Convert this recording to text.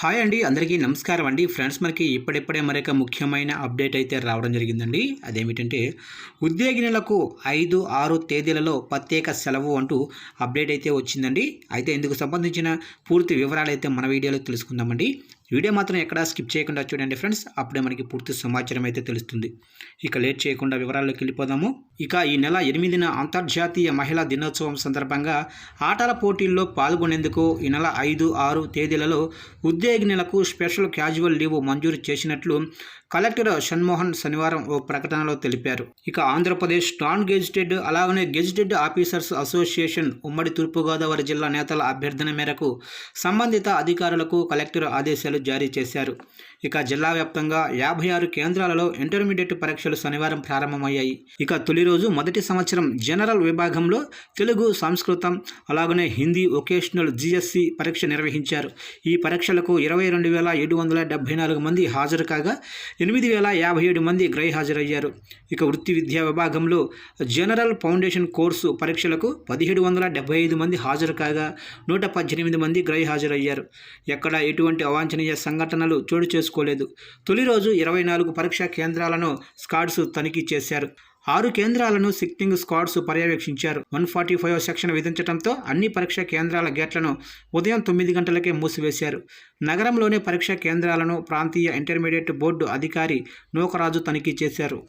Hi అండి అందరికీ నమస్కారం అండి. ఫ్రెండ్స్ మనకి ఇప్పుడిప్పుడే మరొక ముఖ్యమైన అప్డేట్ అయితే రావడం జరిగిందండి. అదేమిటంటే ఉద్యోగినులకు ఐదు ఆరు తేదీలలో ప్రత్యేక సెలవు అంటూ అప్డేట్ అయితే వచ్చిందండి. అయితే ఇందుకు సంబంధించిన పూర్తి వివరాలు అయితే మన వీడియోలో తెలుసుకుందామండి. వీడియో మాత్రం ఎక్కడా స్కిప్ చేయకుండా చూడండి ఫ్రెండ్స్. అప్పుడే మనకి పూర్తి సమాచారం అయితే తెలుస్తుంది. ఇక లేట్ చేయకుండా వివరాల్లోకి వెళ్ళిపోదాము. ఇక ఈ నెల ఎనిమిదిన అంతర్జాతీయ మహిళా దినోత్సవం సందర్భంగా ఆటల పోటీల్లో పాల్గొనేందుకు ఈ నెల ఐదు ఆరు తేదీలలో ఉద్యోగినులకు స్పెషల్ క్యాజువల్ లీవ్ మంజూరు చేసినట్లు కలెక్టర్ షణ్మోహన్ శనివారం ఓ ప్రకటనలో తెలిపారు. ఇక ఆంధ్రప్రదేశ్ నాన్ గెజిటెడ్ అలాగనే గెజిటెడ్ ఆఫీసర్స్ అసోసియేషన్ ఉమ్మడి తూర్పుగోదావరి జిల్లా నేతల అభ్యర్థన మేరకు సంబంధిత అధికారులకు కలెక్టర్ ఆదేశాలు జారీ చేశారు. ఇక జిల్లా వ్యాప్తంగా యాభై ఆరు కేంద్రాలలో ఇంటర్మీడియట్ పరీక్షలు శనివారం ప్రారంభమయ్యాయి. ఇక తొలి రోజు మొదటి సంవత్సరం జనరల్ విభాగంలో తెలుగు సంస్కృతం అలాగనే హిందీ ఒకేషనల్ జిఎస్సి పరీక్ష నిర్వహించారు. ఈ పరీక్షలకు ఇరవై రెండు వేల ఏడు వందల డెబ్బై నాలుగు మంది హాజరు కాగా ఎనిమిది వేల యాభై ఏడు మంది గ్రై హాజరయ్యారు. ఇక వృత్తి విద్యా విభాగంలో జనరల్ ఫౌండేషన్ కోర్సు పరీక్షలకు పదిహేడు వందల డెబ్బై ఐదు మంది హాజరు కాగా నూట పద్దెనిమిది మంది గ్రై హాజరయ్యారు. ఎక్కడ ఎటువంటి అవాంఛనీయ సంఘటనలు చోటు చేసుకు చేసుకోలేదు. తొలి రోజు ఇరవై నాలుగు పరీక్షా కేంద్రాలను స్కాడ్స్ తనిఖీ చేశారు. ఆరు కేంద్రాలను సిక్టింగ్ స్క్వాడ్స్ పర్యవేక్షించారు. వన్ ఫార్టీ ఫైవ్ సెక్షన్ విధించడంతో అన్ని పరీక్షా కేంద్రాల గేట్లను ఉదయం తొమ్మిది గంటలకే మూసివేశారు. నగరంలోని పరీక్షా కేంద్రాలను ప్రాంతీయ ఇంటర్మీడియట్ బోర్డు అధికారి నూకరాజు తనిఖీ చేశారు.